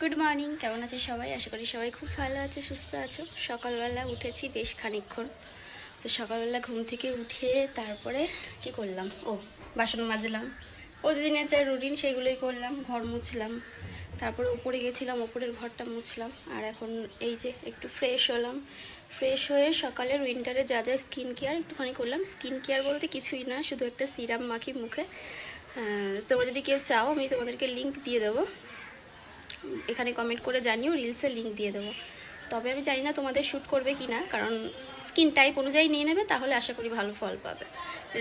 Good morning কেমন আছে সবাই? আশা করি সবাই খুব ভালো আছে, সুস্থ আছো। সকালবেলা উঠেছি বেশ খানিকক্ষণ। তো সকালবেলা ঘুম থেকে উঠে তারপরে কি করলাম? ও, বাসন মাজলাম। প্রতিদিনের যা রুটিন সেগুলোই করলাম, ঘর মুছলাম। তারপরে উপরে গেছিলাম উপরের ঘরটা মুছলাম। আর এখন এই যে একটু ফ্রেশ হলাম। ফ্রেশ হয়ে সকালের উইন্টারে যা যা স্কিন কেয়ার একটুখানি করলাম। স্কিন কেয়ার বলতে কিছুই না, শুধু একটা সিরাম মাখি মুখে। তোমরা যদি কেউ চাও, আমি তোমাদেরকে লিংক দিয়ে দেবো। এখানে কমেন্ট করে জানিও রিলসের লিঙ্ক দিয়ে দেবো। তবে আমি জানি না তোমাদের শ্যুট করবে কি না কারণ স্কিন টাইপ অনুযায়ী নিয়ে নেবে, তাহলে আশা করি ভালো ফল পাবে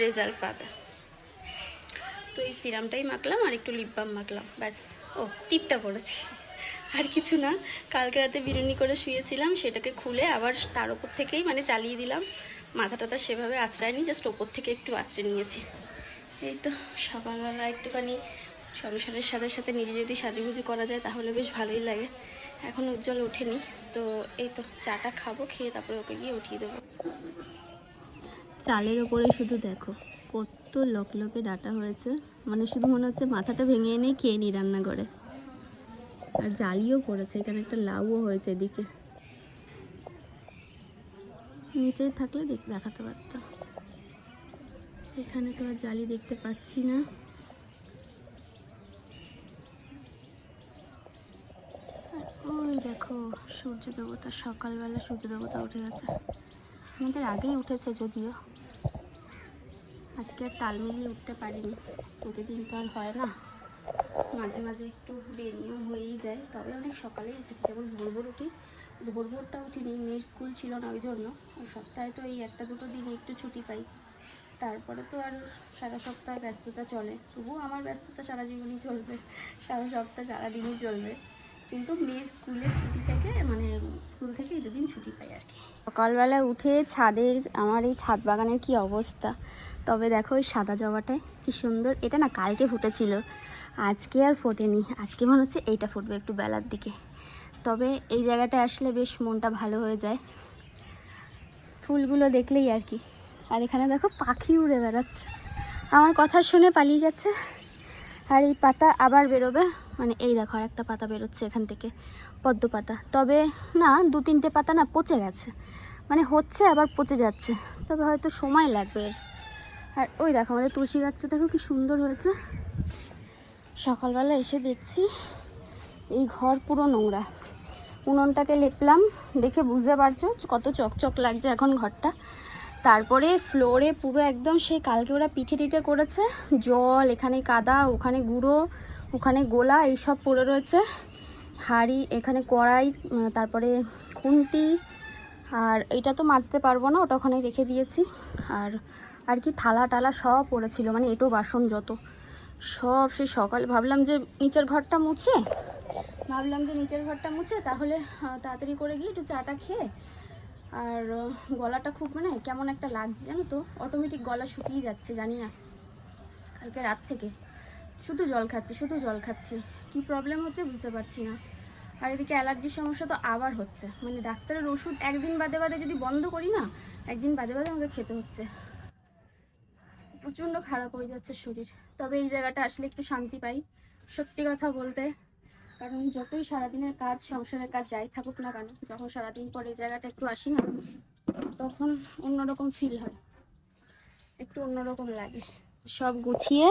রেজাল্ট পাবে। তো এই সিরামটাই মাখলাম, আর একটু লিপ বাম মাখলাম, ব্যাস। ও টিপটা পড়েছি। আর কিছু না, কালকে রাতে বিরিয়ানি করে শুয়েছিলাম, সেটাকে খুলে আবার তার ওপর থেকেই মানে চালিয়ে দিলাম। মাথা টাথা সেভাবে আঁচড়ায়নি জাস্ট ওপর থেকে একটু আঁচড়ে নিয়েছি। এই তো, সকালবেলা একটুখানি সংসারের সাথে সাথে নিজে যদি সাজুগুজু করা যায় তাহলে বেশ ভালোই লাগে। এখন উজ্জ্বল ওঠেনি, তো এই তো চাটা খাব, খেয়ে তারপরে ওকে গিয়ে উঠিয়ে দেবো। চালের ওপরে শুধু দেখো, কত লকলকে ডাটা হয়েছে। মানে শুধু মনে হচ্ছে মাথাটা ভেঙে এনেই খেয়ে নি রান্না করে আর জালিও পড়েছে, এখানে একটা লাউও হয়েছে এদিকে। নিচে থাকলে দেখ দেখাতে পারতাম। এখানে তো আর জালি দেখতে পাচ্ছি না আর ওই দেখো সূর্য দেবতা, সকালবেলা সূর্য দেবতা উঠে গেছে। আমাদের আগেই উঠেছে যদিও। আজকে আর তাল মিলিয়ে উঠতে পারিনি। প্রতিদিন তো আর হয় না। মাঝে মাঝে একটু বেনিয়ম হয়েই যায়। তবে অনেক সকালেই উঠেছি। যেমন ভোর ভোর উঠি। ভোর ভোরটা উঠিনি, মেয়ের স্কুল ছিল না ওই জন্য। সপ্তাহে তো এই একটা দুটো দিন একটু ছুটি পাই। তারপরে তো আর সারা সপ্তাহ ব্যস্ততা চলে। তবুও আমার ব্যস্ততা সারা জীবনই চলবে। সারা সপ্তাহ সারাদিনই চলবে। কিন্তু মেয়ের স্কুলের ছুটি থেকে মানে স্কুল থেকে এই দুদিন ছুটি পাই আর কি। সকালবেলা উঠে ছাদের, আমার এই ছাদ বাগানের কি অবস্থা? তবে দেখো ওই সাদা জবাটায় কি সুন্দর। এটা না কালকে ফুটেছিল, আজকে আর ফোটেনি। আজকে মনে হচ্ছে এইটা ফুটবে একটু বেলার দিকে। তবে এই জায়গাটায় আসলে বেশ মনটা ভালো হয়ে যায়। ফুলগুলো দেখলেই আর কি। আর এখানে দেখো পাখি উড়ে বেড়াচ্ছে। আমার কথা শুনে পালিয়ে গেছে। আর এই পাতা আবার বেরোবে। মানে এই দেখো আর একটা পাতা বেরোচ্ছে এখান থেকে, পদ্ম পাতা। তবে না দু তিনটে পাতা না পচে গেছে। মানে হচ্ছে, আবার পচে যাচ্ছে। তবে হয়তো সময় লাগবে এর। আর ওই দেখো, আমাদের তুলসী গাছটা দেখো কি সুন্দর হয়েছে। সকালবেলা এসে দেখছি এই ঘর পুরো নোংরা। উনুনটাকে লেপলাম, দেখে বুঝতে পারছ কত চকচক লাগছে এখন ঘরটা। তারপরে ফ্লোরে পুরো একদম সেই কালকে ওরা পিঠে টিঠে করেছে। জল, এখানে কাদা, ওখানে গুঁড়ো, ওখানে গোলা, এইসব পড়ে রয়েছে। হাঁড়ি, এখানে কড়াই তারপরে খুন্তি। আর এটা তো মাজতে পারব না, ওটা ওখানে রেখে দিয়েছি। আর আর কি থালা টালা সব পড়েছিল মানে এটো বাসন যত। সব সেই সকালে ভাবলাম যে নিচের ঘরটা মুছে। ভাবলাম যে নিচের ঘরটা মুছে, তাহলে তাড়াতাড়ি করে গিয়ে একটু চাটা খেয়ে আর গলাটা খুব মানে কেমন একটা লাগছে জানো তো? অটোমেটিক গলা শুকিয়ে যাচ্ছে, জানি না। কালকে রাত থেকে। শুধু জল খাচ্ছি, শুধু জল খাচ্ছি। কি প্রবলেম হচ্ছে বুঝতে পারছি না। আর এদিকে অ্যালার্জির সমস্যা তো আবার হচ্ছে। মানে ডাক্তারের ওষুধ একদিন বাদে বাদে যদি বন্ধ করি না, একদিন বাদে বাদে আমাকে খেতে হচ্ছে। প্রচণ্ড খারাপ হয়ে যাচ্ছে শরীর। তবে এই জায়গাটা আসলে একটু শান্তি পাই। সত্যি কথা বলতে কারণ যতই সারাদিনের কাজ, সংসারের কাজ যাই থাকুক না কেন, যখন সারাদিন পর এই জায়গাটা একটু আসি না, তখন অন্যরকম ফিল হয়। একটু অন্যরকম লাগে। সব গুছিয়ে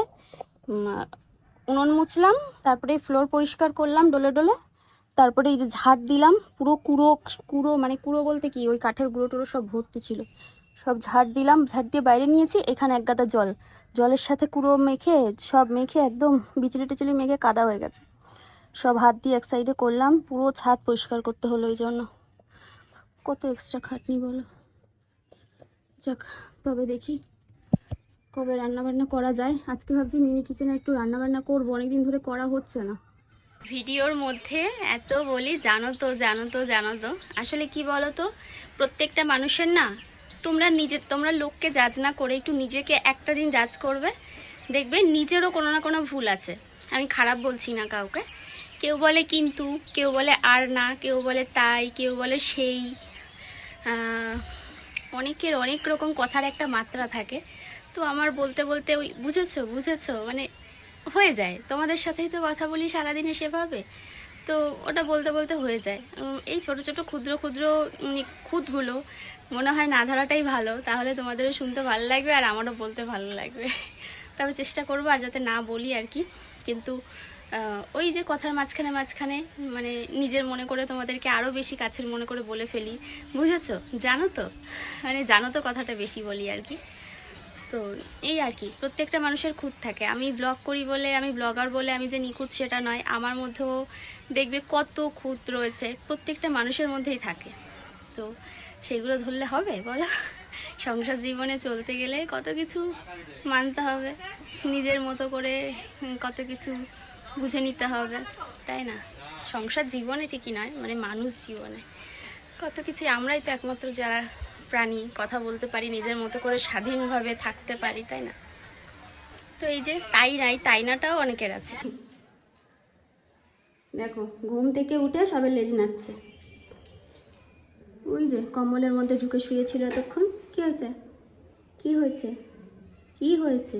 উনুন মুছলাম, তারপরে ফ্লোর পরিষ্কার করলাম ডোলে ডলে, তারপরে এই যে ঝাড় দিলাম, পুরো কুড়ো কুড়ো মানে কুড়ো বলতে কি? ওই কাঠের গুঁড়ো টুড়ো সব ভর্তি ছিল। সব ঝাড় দিলাম, ঝাড় দিয়ে বাইরে নিয়েছি, এখানে এক গাদা জল। জলের সাথে কুড়ো মেখে, সব মেখে একদম বিচলি টিচলি মেখে কাদা হয়ে গেছে। সব হাত দিয়ে এক সাইডে করলাম, পুরো ছাদ পরিষ্কার করতে হলো ওই জন্য। কত এক্সট্রা খাটনি বলো? যাক, তবে দেখি কবে রান্না বান্না করা যায়। আজকে ভাবছি মিনি কিচেনে একটু রান্নাবান্না করব, অনেকদিন ধরে করা হচ্ছে না। ভিডিওর মধ্যে এত বলি, জানো তো জানো তো জানো তো। আসলে কি বলো তো প্রত্যেকটা মানুষের না, তোমরা নিজের তোমরা লোককে জাজ না করে একটু নিজেকে একটা দিন জাজ করবে। দেখবে নিজেরও কোনো না কোনো ভুল আছে। আমি খারাপ বলছি না কাউকে। কেউ বলে কিন্তু, কেউ বলে আর না, কেউ বলে তাই, কেউ বলে সেই। অনেকের অনেক রকম কথার একটা মাত্রা থাকে। তো আমার বলতে বলতে ওই, বুঝেছ বুঝেছ? মানে হয়ে যায়। তোমাদের সাথেই তো কথা বলি সারাদিনে সেভাবে। তো ওটা বলতে বলতে হয়ে যায়। এই ছোট ছোট, ক্ষুদ্র ক্ষুদ্র খুঁতগুলো মনে হয় না ধরাটাই ভালো। তাহলে তোমাদেরও শুনতে ভালো লাগবে আর আমারও বলতে ভালো লাগবে। তবে চেষ্টা করব আর যাতে না বলি আর কি। কিন্তু ওই যে কথার মাঝখানে মাঝখানে মানে নিজের মনে করে তোমাদেরকে আরও বেশি কাছের মনে করে বলে ফেলি। বুঝেছ? জানো তো? মানে জানো তো কথাটা বেশি বলি আর কি। তো এই আর কি, প্রত্যেকটা মানুষের খুঁত থাকে। আমি ব্লগ করি বলে, আমি ব্লগার বলে আমি যে নিখুঁত সেটা নয়, আমার মধ্যেও দেখবে কত খুঁত রয়েছে, প্রত্যেকটা মানুষের মধ্যেই থাকে। তো সেগুলো ধরলে হবে, বলো? সংসার জীবনে চলতে গেলে কত কিছু মানতে হবে। নিজের মতো করে কত কিছু বুঝে নিতে হবে, তাই না? সংসার জীবনে ঠিকই নয় মানে মানুষ জীবনে। কত কিছু, আমরাই তো একমাত্র যারা প্রাণী, কথা বলতে পারি, নিজের মতো করে স্বাধীনভাবে থাকতে পারি, তাই না? তো এই যে তাই নাই তাইনাটাও অনেকের আছে। দেখো, ঘুম থেকে উঠে সবে লেজ নাড়ছে। ওই যে কম্বলের মধ্যে ঢুকে শুয়েছিল এতক্ষণ, কি হয়েছে? কি হয়েছে? কি হয়েছে?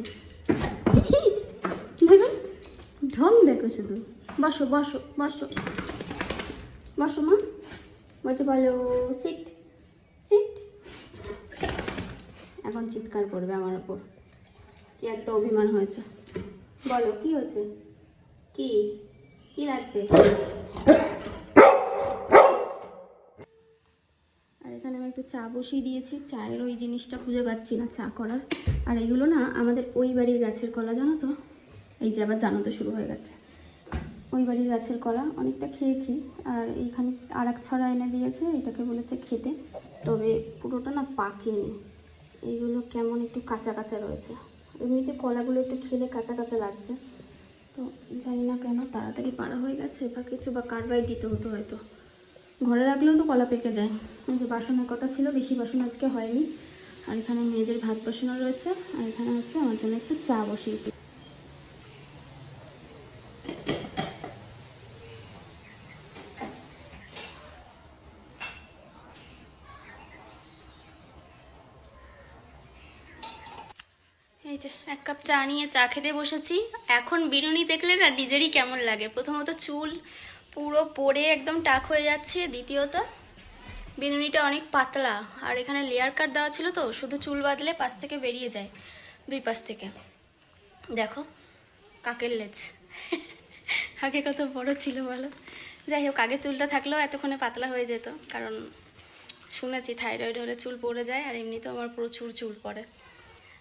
ঢং দেখো শুধু। বসো বসো বসো। বসো মা। বলছে, বলো সিট সিট এখন চিৎকার করবে আমার ওপর। কি একটা অভিমান হয়েছে। বলো, কি হয়েছে? কি? কি লাগবে? আর এখানে আমি একটু চা বসিয়ে দিয়েছি। চায়ের ওই জিনিসটা খুঁজে পাচ্ছি না, চা করার। আর এগুলো না আমাদের ওই বাড়ির গাছের কলা, জানো তো? এই যে আবার জানো তো শুরু হয়ে গেছে। ওই বাড়ির গাছের কলা অনেকটা খেয়েছি, আর এইখানে আর এক ছড়া এনে দিয়েছে, এটাকে বলেছে খেতে। তবে পুরোটা না পাকেনি। এইগুলো কেমন একটু কাঁচা কাঁচা রয়েছে। এমনিতে কলাগুলো একটু খেলে কাঁচা কাঁচা লাগছে। তো জানি না কেন তাড়াতাড়ি পাড়া হয়ে গেছে, বা কিছু বা কারবাই দিতে হতো হয়তো। ঘরে রাখলেও তো কলা পেকে যায়। যে বাসনের কটা ছিল, বেশি বাসন আজকে হয়নি। আর এখানে মেয়েদের ভাত বসানো রয়েছে, আর এখানে হচ্ছে আমার জন্য একটু চা বসিয়েছি এই যে এক কাপ চা নিয়ে চা খেতে বসেছি। এখন বিনুনি দেখলে না নিজেরই কেমন লাগে। প্রথমত চুল পুরো পড়ে একদম টাক হয়ে যাচ্ছে, দ্বিতীয়ত বিনুনিটা অনেক পাতলা। আর এখানে লেয়ার কাট দেওয়া ছিল তো, শুধু চুল বাঁধলে পাশ থেকে বেরিয়ে যায়, দুই পাশ থেকে। দেখো, কাকের লেজ। আগে কত বড় ছিল বলো। যাই হোক, আগে চুলটা থাকলেও এতক্ষণে পাতলা হয়ে যেত। কারণ শুনেছি থাইরয়েড হলে চুল পড়ে যায়, আর এমনিতেও আমার প্রচুর চুল পড়ে।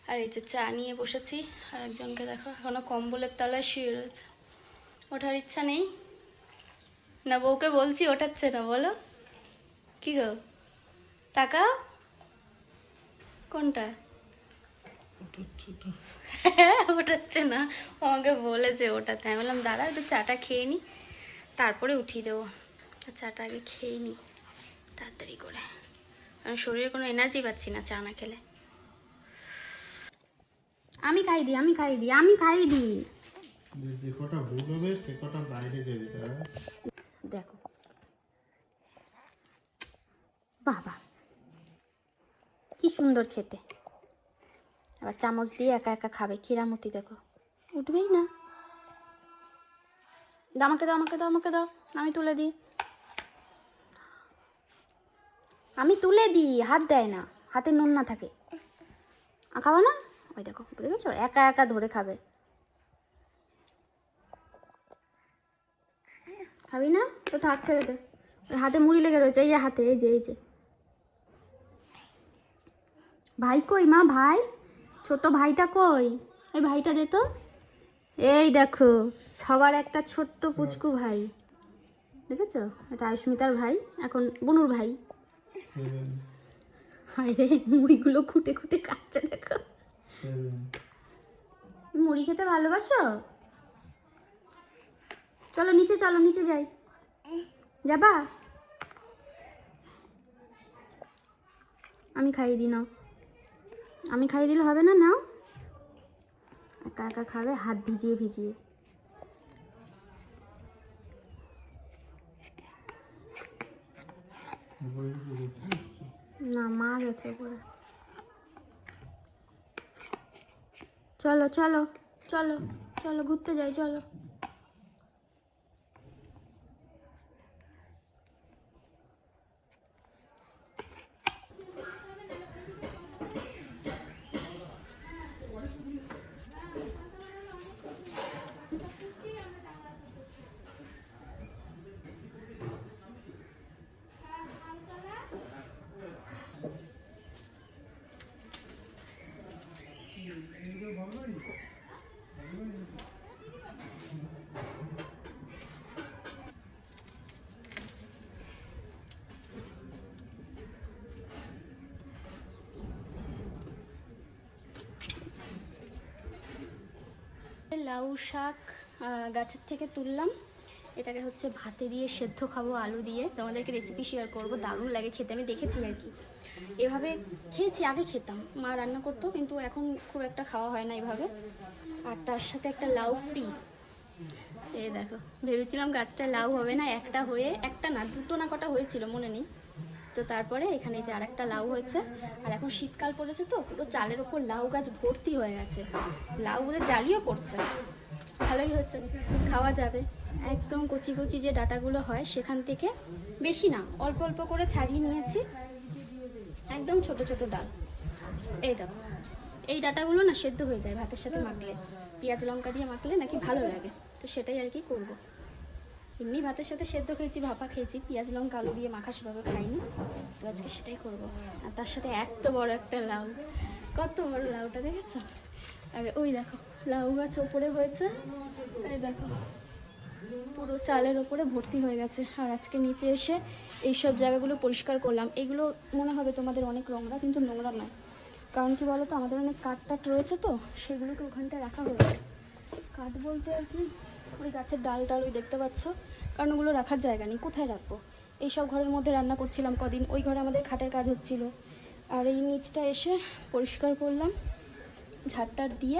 আর এই যে চা নিয়ে বসেছি, আর একজনকে দেখো, এখনও কম্বলের তলায় শুয়ে রয়েছে। ওঠার ইচ্ছা নেই। না, বউকে বলছি ওঠাচ্ছে না, বলো। কি গো? তাকাও। কোনটা? ওঠাচ্ছে না। আমাকে বলেছে ওটাতে আমি বললাম, দাঁড়া, একটু চাটা খেয়ে নি। তারপরে উঠিয়ে দেবো। চাটা আগে খেয়ে নি, তাড়াতাড়ি করে। আমি শরীরে কোনো এনার্জি পাচ্ছি না চা না খেলে। আমি খাই দিই আমি খাই দিই আমি খাই দিই যে কটা ভুল হবে সে কটা বাইরে যাবে তারা দেখো। বাবা কি সুন্দর খেতে। আবার চামচ দিয়ে একা একা খাবে কিরামতি দেখো। উঠবেই না। দাও আমাকে দাও আমাকে দাও আমাকে দাও আমি তুলে দিই। আমি তুলে দিই হাত দেয় না হাতে নুন না থাকে। খাব না? ওই দেখো দেখেছ একা একা ধরে খাবে। খাবি না? তো থাক ছেড়ে দে। হাতে মুড়ি লেগে রয়েছে এই যে হাতে এই যে এই যে। ভাই কই মা ভাই? ছোট ভাইটা কই? এই ভাইটা দে তো। এই দেখো সবার একটা ছোট্ট পুচকু ভাই। দেখেছ? এটা আয়ুস্মিতার ভাই এখন বনুর ভাই। হায় রে মুড়িগুলো খুঁটে খুঁটে খাচ্ছে দেখো। মুড়ি খেতে ভালোবাসো? চলো নিচে চলো নিচে যাই। যাবা? আমি খাইয়ে দিই, নাও। আমি খাইয়ে দিলে হবে না, নাও। একা একা খাবে, হাত ভিজিয়ে ভিজিয়ে। না, মা গেছে উপরে। চলো চলো চলো চলো ঘুরতে যাই চলো। লাউ শাক গাছের থেকে তুললাম। এটাকে হচ্ছে ভাতে দিয়ে সেদ্ধ খাব আলু দিয়ে। তোমাদেরকে রেসিপি শেয়ার করব, দারুণ লাগে খেতে, আমি দেখেছি আর কি। এভাবে খেয়েছি, আগে খেতাম। মা রান্না করতো, কিন্তু এখন খুব একটা খাওয়া হয় না এভাবে। আর তার সাথে একটা লাউ ফ্রি এই দেখো, ভেবেছিলাম গাছটা লাউ হবে না, একটা হয়ে, একটা না, দুটো না কটা হয়েছিল, মনে নেই। তো তারপরে এখানে যে আর একটা লাউ হয়েছে। আর এখন শীতকাল পড়েছে তো, পুরো চালের ওপর লাউ গাছ ভর্তি হয়ে গেছে। লাউ বোধহয় জালিও পড়ছে। ভালোই হচ্ছে খাওয়া যাবে। একদম কচি কচি যে ডাটাগুলো হয় সেখান থেকে বেশি না, অল্প অল্প করে ছাড়িয়ে নিয়েছি। একদম ছোট ছোট ডাল। এই দেখো, এই ডাটাগুলো না সেদ্ধ হয়ে যায় ভাতের সাথে মাখলে। পেঁয়াজ লঙ্কা দিয়ে মাখলে নাকি ভালো লাগে। তো সেটাই আর কি করব। এমনি ভাতের সাথে সেদ্ধ খেয়েছি, ভাপা খেয়েছি, পেঁয়াজ, লঙ্কা, আলু দিয়ে মাখা সেভাবে খাইনি। তো আজকে সেটাই করব। আর তার সাথে এত বড় একটা লাউ, কত বড় লাউটা দেখেছ? আর ওই দেখো, লাউ গাছ ওপরে হয়েছে, এই দেখো, পুরো চালের ওপরে ভর্তি হয়ে গেছে। আর আজকে নিচে এসে এইসব জায়গাগুলো পরিষ্কার করলাম। এগুলো মনে হবে তোমাদের অনেক নোংরা, কিন্তু নোংরা নয়। কারণ কি বলো তো আমাদের অনেক কাঠ টাট রয়েছে তো, সেগুলোকে ওখানটায় রাখা হয়েছে। কাঠ বলতে আর কি ওই গাছের ডাল টাল ওই দেখতে পাচ্ছ? কারণ ওগুলো রাখার জায়গা নেই, কোথায় রাখব? এইসব ঘরের মধ্যে রান্না করছিলাম কদিন, ওই ঘরে আমাদের খাটের কাজ হচ্ছিল। আর এই নিচটা এসে পরিষ্কার করলাম ঝাড়টার দিয়ে,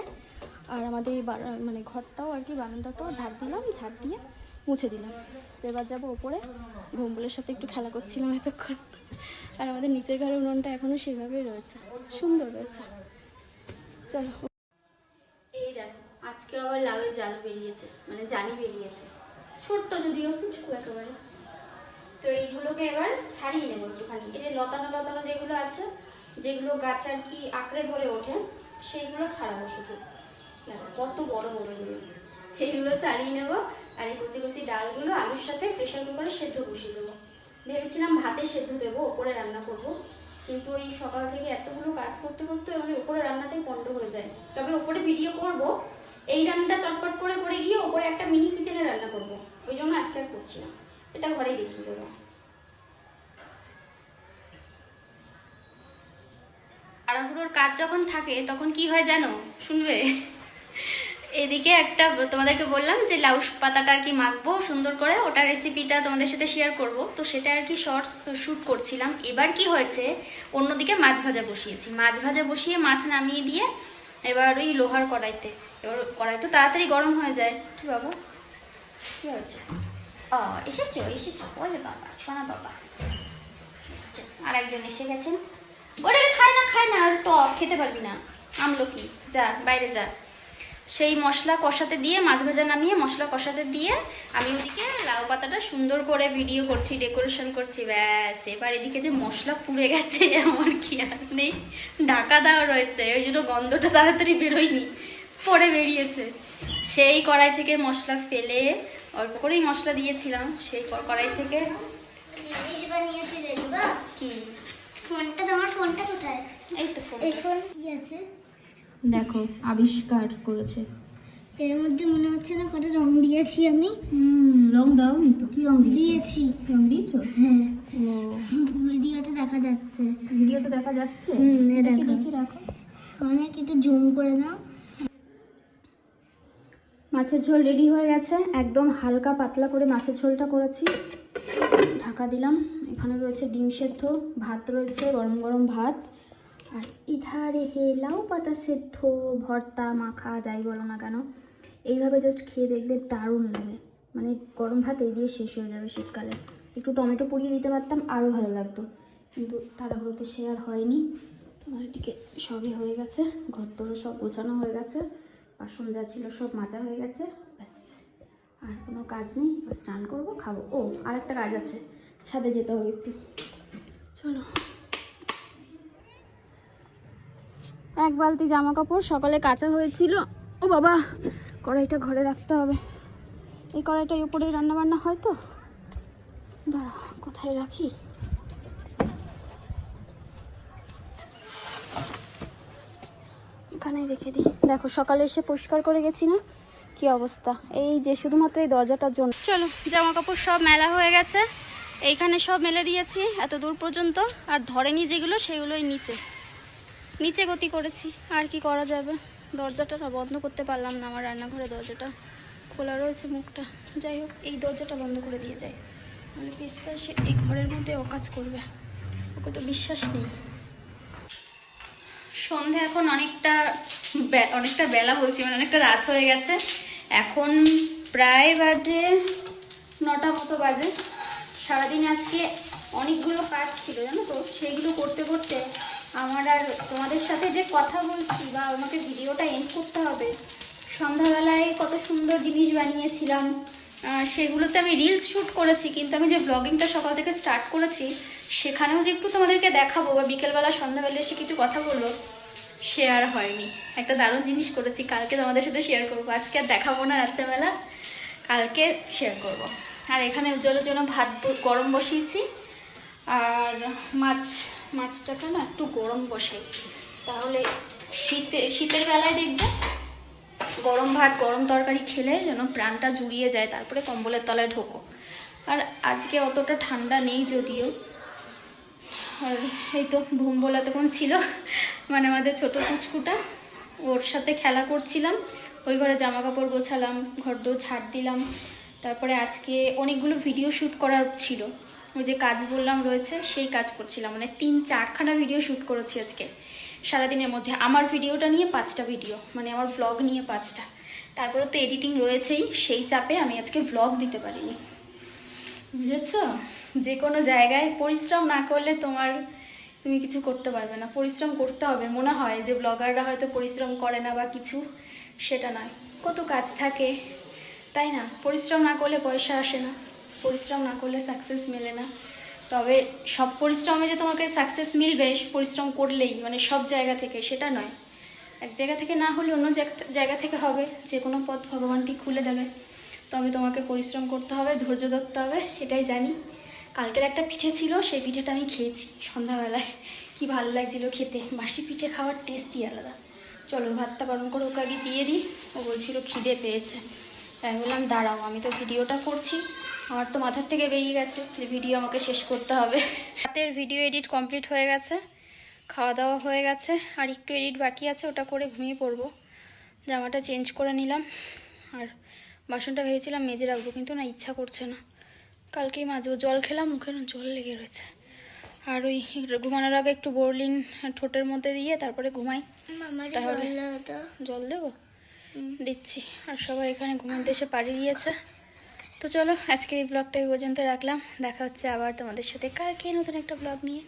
আর আমাদের এই মানে ঘরটাও আর কি, বারান্দাটাও ঝাড় দিলাম, ঝাড় দিয়ে মুছে দিলাম। এবার যাব ওপরে, ভোম্বলের সাথে একটু খেলা করছিলাম এতক্ষণ। আর আমাদের নিচের ঘরের উনুনটা এখনও সেভাবেই রয়েছে, সুন্দর রয়েছে। চলো আজকে আবার লাউয়ের জাল বেরিয়েছে মানে জালি বেরিয়েছে। ছোট্ট যদিও, পুচকু একেবারে। তো এইগুলোকে এবার ছাড়িয়ে নেব একটুখানি। এই যে লতানো লতানো যেগুলো আছে, যেগুলো গাছ আর কি আঁকড়ে ধরে ওঠে, সেইগুলো ছাড়াবো শুধু। কত বড় বড় এগুলো। এইগুলো ছাড়িয়ে নেব, আর এই কুচি কুচি ডালগুলো আলুর সাথে প্রেশার কুকারে সেদ্ধ বসিয়ে দেবো। ভেবেছিলাম ভাতে সেদ্ধ দেবো, ওপরে রান্না করব। কিন্তু এই সকাল থেকে এতগুলো কাজ করতে করতে মানে ওপরে রান্নাটাই পণ্ড হয়ে যায়। তবে ওপরে ভিডিও করব এই রান্নাটা চটপট করে করে গিয়ে ওপরে একটা মিনি কিচেনে রান্না করব। ওই জন্য আজকে আর করছি না। এটা ঘরেই দেখিয়ে দেবো। তাড়াহুড়োর কাজ যখন থাকে, তখন কি হয় জানো? শুনবে? এদিকে একটা তোমাদেরকে বললাম যে লাউ পাতাটা আর কি মাখবো সুন্দর করে। ওটার রেসিপিটা তোমাদের সাথে শেয়ার করব। তো সেটা আর কি শর্টস শ্যুট করছিলাম। এবার কি হয়েছে? অন্যদিকে মাছ ভাজা বসিয়েছি। মাছ ভাজা বসিয়ে মাছ নামিয়ে দিয়ে এবার ওই লোহার কড়াইতে। এবার কড়াই তো তাড়াতাড়ি গরম হয়ে যায়। কি বাবা? কি হচ্ছে ও এসেছ এসেছ। বলে বাবা, সোনা বাবা। এসছে। আর একজন এসে গেছেন। ওটা খায় না খায় না, আর টক, খেতে পারবি না। আমলকি, যা, বাইরে যা। সেই মশলা কষাতে দিয়ে মাছ ভাজা নামিয়ে মশলা কষাতে দিয়ে আমি ওদিকে লাউ পাতাটা সুন্দর করে ভিডিও করছি ডেকোরেশন করছি ব্যাস। এবার এদিকে যে মশলা পুড়ে গেছে আমার কি আর নেই। ঢাকা দেওয়া রয়েছে ওই জন্য গন্ধটা তাড়াতাড়ি বেরোয়নি পরে বেরিয়েছে। সেই কড়াই থেকে মশলা ফেলে অল্প করেই মশলা দিয়েছিলাম সেই কড়াই থেকে কি? ফোনটা তোমার ফোনটা কোথায়? এই তো ফোন এই ফোন কি আছে? দেখো আবিষ্কার করেছে। এর মধ্যে মনে হচ্ছে না কত রং দিয়েছি আমি। হুম রং দাও তো কি রং দিয়েছি? রং দিয়েছ? হ্যাঁ। ও। ভিডিওটা দেখা যাচ্ছে। ভিডিও তো দেখা যাচ্ছে? হুম, দেখো। দেখি। রাখো। অনেক একটু জুম করে নাও। মাছের ঝোল রেডি হয়ে গেছে। একদম হালকা পাতলা করে মাছের ঝোলটা করেছি। ঢাকা দিলাম। এখানে রয়েছে ডিম সেদ্ধ ভাত রয়েছে গরম গরম ভাত। আর ইধারে হে লাউ পাতা সেদ্ধ, ভর্তা মাখা, যাই বলো না কেন, এইভাবে জাস্ট খেয়ে দেখবে দারুণ লাগে। মানে গরম ভাত এই দিয়ে শেষ হয়ে যাবে শীতকালে। একটু টমেটো পুড়িয়ে দিতে পারতাম, আরও ভালো লাগতো। কিন্তু তাড়াহুড়োতে সে আর হয়নি। তোমার দিকে সবই হয়ে গেছে ঘর তোরও সব গোছানো হয়ে গেছে, বাসন যা ছিল সব মাজা হয়ে গেছে, ব্যাস। আর কোনো কাজ নেই স্নান করব, খাব। ও আর একটা কাজ আছে, ছাদে যেতে হবে একটু। চলো। এক বালতি জামা কাপড় সকালে কাঁচা হয়েছিল। ও বাবা, কড়াইটা ঘরে রাখতে হবে। এই কড়াইটাই রান্না বান্না হয় তো? দাঁড়া কোথায় রাখি? এখানেই রেখে দিই। দেখো, সকালে এসে পরিষ্কার করে গেছি না? কি অবস্থা? এই যে শুধুমাত্র এই দরজাটার জন্য। চলো জামা কাপড় সব মেলা হয়ে গেছে। এইখানে সব মেলে দিয়েছি এত দূর পর্যন্ত। আর ধরেনি যেগুলো, সেগুলোই নিচে। নিচে গতি করেছি। আর কি করা যাবে? দরজাটা না বন্ধ করতে পারলাম না আমার রান্নাঘরের দরজাটা খোলা রয়েছে মুখটা। যাই হোক, এই দরজাটা বন্ধ করে দিয়ে যায় মানে পিস্তা সে এই ঘরের মধ্যে অকাজ করবে। ওকে তো বিশ্বাস নেই। সন্ধে এখন অনেকটা অনেকটা বেলা বলছি মানে অনেকটা রাত হয়ে গেছে। এখন প্রায় বাজে নটা মতো বাজে। সারাদিন আজকে অনেকগুলো কাজ ছিল, জানো তো? সেইগুলো করতে করতে আমার আর তোমাদের সাথে যে কথা বলছি বা আমাকে ভিডিওটা এন্ড করতে হবে, সন্ধ্যাবেলায় কত সুন্দর জিনিস বানিয়েছিলাম সেগুলোতে আমি রিলস শ্যুট করেছি, কিন্তু আমি যে ব্লগিংটা সকাল থেকে স্টার্ট করেছি, সেখানেও যে একটু তোমাদেরকে দেখাবো বা বিকেলবেলা সন্ধ্যাবেলা এসে কিছু কথা বলব শেয়ার হয়নি একটা দারুণ জিনিস করেছি, কালকে তোমাদের সাথে শেয়ার করব আজকে আর দেখাবো না রাত্রেবেলা, কালকে শেয়ার করব। আর এখানে উজ্জ্বলের জন্য ভাত গরম বসিয়েছি, আর মাছ মাছটাকে না একটু গরম বসে তাহলে শীতে শীতের বেলায় দেখবে গরম ভাত, গরম তরকারি খেলে যেন প্রাণটা জুড়িয়ে যায়, তারপরে কম্বলের তলায় ঢোকো। আর আজকে অতটা ঠান্ডা নেই যদিও। আর এই তো ভোম্বল এতক্ষণ ছিল। মানে আমাদের ছোটো কুচকুটা, ওর সাথে খেলা করছিলাম। ওই ঘরে জামা কাপড় গোছালাম, ঘর দোর ঝাড় দিলাম। তারপরে আজকে অনেকগুলো ভিডিও শ্যুট করার ছিল। যে কাজ বললাম রয়েছে, সেই কাজ করছিলাম। মানে তিন, চারখানা ভিডিও শ্যুট করেছি আজকে। সারাদিনের মধ্যে। আমার ভিডিওটা নিয়ে পাঁচটা ভিডিও মানে আমার ভ্লগ নিয়ে পাঁচটা। তারপরে তো এডিটিং রয়েছেই, সেই চাপে আমি আজকে ভ্লগ দিতে পারিনি। বুঝেছ? যে কোনো জায়গায় পরিশ্রম না করলে তোমার, তুমি কিছু করতে পারবে না। পরিশ্রম করতে হবে। মনে হয় যে ব্লগাররা হয়তো পরিশ্রম করে না বা কিছু, সেটা নয়। কত কাজ থাকে, তাই না? পরিশ্রম না করলে পয়সা আসে না। পরিশ্রম না করলে সাকসেস মেলে না। তবে সব পরিশ্রমে যে তোমাকে সাকসেস মিলবে পরিশ্রম করলেই মানে সব জায়গা থেকে, সেটা নয়। এক জায়গা থেকে না হলে অন্য জায়গা- থেকে হবে। যে কোনো পথ ভগবানটি খুলে দেবে। তবে তোমাকে পরিশ্রম করতে হবে, ধৈর্য ধরতে হবে, এটাই জানি। কালকের একটা পিঠে ছিল, সেই পিঠেটা আমি খেয়েছি সন্ধ্যাবেলায়। কি ভালো লাগছিল খেতে। বাসি পিঠে খাওয়ার টেস্টই আলাদা। চলো ভাতটা গরম করে ওকে আগে দিয়ে দিই। ও বলছিল খিদে পেয়েছে। আমি বললাম দাঁড়াও আমি তো ভিডিওটা করছি। আমার তো মাথার থেকে বেরিয়ে গেছে যে ভিডিও আমাকে শেষ করতে হবে। রাতের ভিডিও এডিট কমপ্লিট হয়ে গেছে খাওয়া দাওয়া হয়ে গেছে আর একটু এডিট বাকি আছে ওটা করে ঘুমিয়ে পড়ব। জামাটা চেঞ্জ করে নিলাম আর বাসনটা ভেবেছিলাম মেজে রাখব কিন্তু না ইচ্ছা করছে না। কালকেই মাজবো জল খেলাম মুখে না জল লেগে রয়েছে। আর ওই ঘুমানোর আগে একটু বোরলিন ঠোঁটের মধ্যে দিয়ে তারপরে ঘুমাই। তাহলে? জল দেবো? দিচ্ছি। আর সবাই এখানে ঘুমাতে এসে পাড়ি দিয়েছে। তো চলো, আজকের এই ব্লগটা এই পর্যন্ত রাখলাম। দেখা হচ্ছে আবার তোমাদের সাথে। কালকে নতুন একটা ব্লগ নিয়ে।